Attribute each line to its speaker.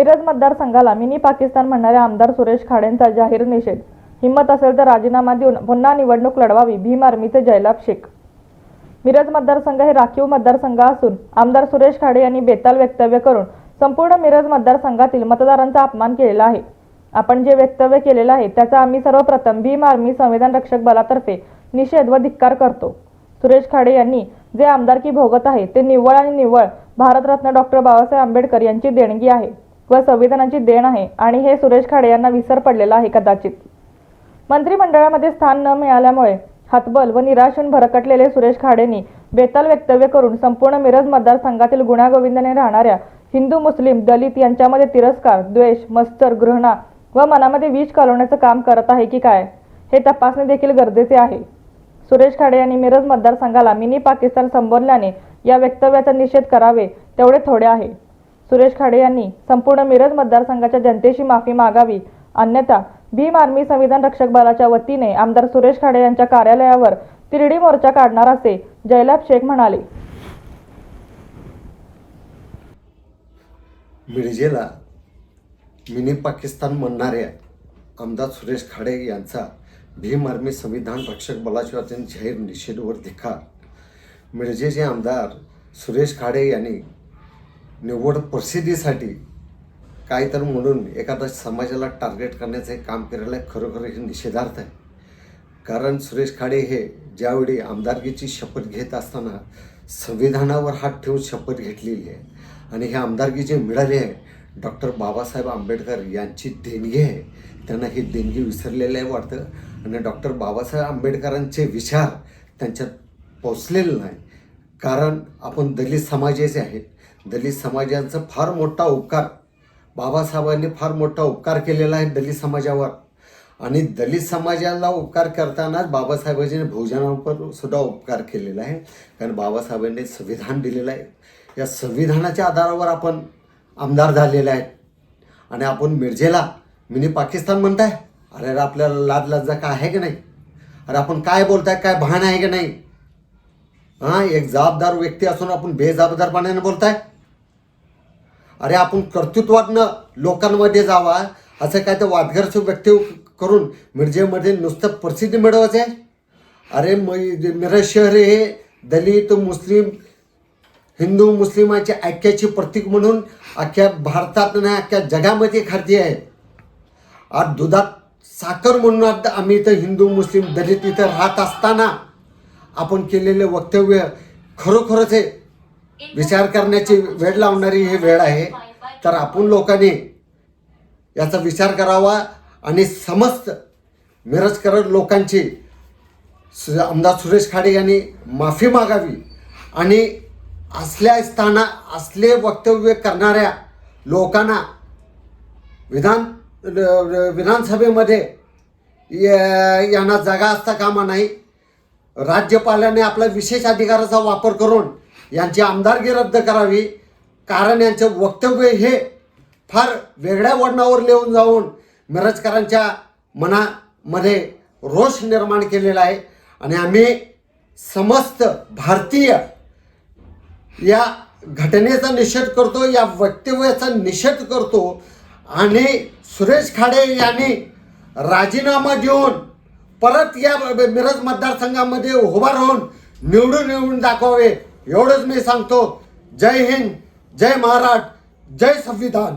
Speaker 1: मिरज मतदारसंघाला मिनी पाकिस्तान म्हणणाऱ्या आमदार सुरेश खाडेंचा जाहीर निषेध. हिंमत असेल तर राजीनामा देऊन पुन्हा निवडणूक लढवावी. भीम आर्मीचे जयलाभ शेख. मिरज मतदारसंघ हे राखीव मतदारसंघ असून आमदार सुरेश खाडे यांनी बेताल वक्तव्य करून संपूर्ण मिरज मतदारसंघातील मतदारांचा अपमान केलेला आहे. आपण जे वक्तव्य केलेलं आहे त्याचा आम्ही सर्वप्रथम भीम आर्मी संविधान रक्षक बलातर्फे निषेध व धिक्कार करतो. सुरेश खाडे यांनी जे आमदारकी भोगत आहे ते निव्वळ आणि निव्वळ भारतरत्न डॉक्टर बाबासाहेब आंबेडकर यांची देणगी आहे. व संविधानाची देण आहे आणि हे सुरेश खाडे यांना विसर पडलेला आहे कदाचित. मंत्रिमंडळामध्ये स्थान न मिळाल्यामुळे हतबल व निराशून भरकटलेले सुरेश खाडेंनी बेताल वक्तव्य करून संपूर्ण मिरज मतदारसंघातील गुण्यागोविंदने राहणाऱ्या हिंदू मुस्लिम दलित यांच्यामध्ये तिरस्कार द्वेष मस्तर गृहणा व मनामध्ये विष कालवण्याचं काम करत आहे की काय हे तपासणे देखील गरजेचे आहे. सुरेश खाडे यांनी मिरज मतदारसंघाला मिनी पाकिस्तान संबोधल्याने या वक्तव्याचा निषेध करावे तेवढे थोडे आहे. सुरेश खाडे यांनी संपूर्ण मिरज मतदारसंघाच्या जनतेशी माफी मागावी. अन्यथा भीम आर्मी संविधान रक्षक बलाच्या वतीने आमदार सुरेश खाडे यांच्या कार्यालयावर तिरडी मोर्चा काढणार असे जयलाभ शेख म्हणाले.
Speaker 2: मिरजेला मिनी पाकिस्तान म्हणणाऱ्या आमदार सुरेश खाडे यांचा भीम आर्मी संविधान रक्षक बलाच्या वतीने जाहीर निषेधवर धिकार मिरजेचे आमदार सुरेश खाडे यांनी निवड प्रसिद्धीसाठी काहीतरी तर म्हणून एखाद्या समाजाला टार्गेट करण्याचं हे काम केलेलं आहे खरोखर हे निषेधार्थ आहे. कारण सुरेश खाडे हे ज्यावेळी आमदारकीची शपथ घेत असताना संविधानावर हात ठेवून शपथ घेतलेली आहे आणि हे आमदारकी जे मिळाले आहे डॉक्टर बाबासाहेब आंबेडकर यांची देणगी आहे त्यांना ही देणगी विसरलेलं आहे वाटतं. आणि डॉक्टर बाबासाहेब आंबेडकरांचे विचार त्यांच्यात पोचलेले नाही कारण आपण दलित समाजाचे आहेत. दलित समाजाचा फार मोठा उपकार बाबासाहेबांनी फार मोठा उपकार केलेला आहे दलित समाजावर. आणि दलित समाजाला उपकार करतानाच बाबासाहेबांनी भोजनावर सुद्धा उपकार केलेला आहे. कारण बाबासाहेबांनी संविधान दिलेलं आहे. या संविधानाच्या आधारावर आपण आमदार झालेले आहेत. आणि आपण मिरजेला मिनी पाकिस्तान म्हणताय. अरे अरे आपल्याला लाज लज्जा काय आहे की नाही? अरे आपण काय बोलताय काय भान आहे की नाही? हां एक जबाबदार व्यक्ती असून आपण बेजबाबदारपणाने बोलताय? अरे आपण कर्तृत्वातनं लोकांमध्ये जावा असं काय तर वादग्रस्त व्यक्ती करून मिरजेमध्ये नुसतं प्रसिद्धी मिळवायचं आहे अरे म मिरज शहर हे दलित मुस्लिम हिंदू मुस्लिमाच्या ऐक्याची प्रतीक म्हणून अख्ख्या भारतात नाही अख्ख्या जगामध्ये खाती आहे. आज दुधात साखर म्हणून आम्ही इथं हिंदू मुस्लिम दलित इथं राहत असताना आपण केलेले वक्तव्य खरोखरच हे विचार करण्याची वेळ लावणारी ही वेळ आहे. तर आपण लोकांनी याचा विचार करावा आणि समस्त मिरजकर लोकांची सु आमदार सुरेश खाडे यांनी माफी मागावी आणि असल्या स्थाना असले वक्तव्य करणाऱ्या लोकांना विधान विधानसभेमध्ये या- यांना जागा असता कामा नाही. राज्यपालाने आपला विशेष अधिकाराचा वापर करून यांची आमदारकी रद्द करावी. कारण यांचं वक्तव्य हे फार वेगळ्या वळणावर लिहून जाऊन मिरजकरांच्या मनामध्ये रोष निर्माण केलेला आहे. आणि आम्ही समस्त भारतीय या घटनेचा निषेध करतो या वक्तव्याचा निषेध करतो. आणि सुरेश खाडे यांनी राजीनामा देऊन परत या मिरज मतदारसंघामध्ये उभा राहून निवडून येऊन दाखवावे एवढंच मी सांगतो. जय हिंद जय महाराष्ट्र जय संविधान.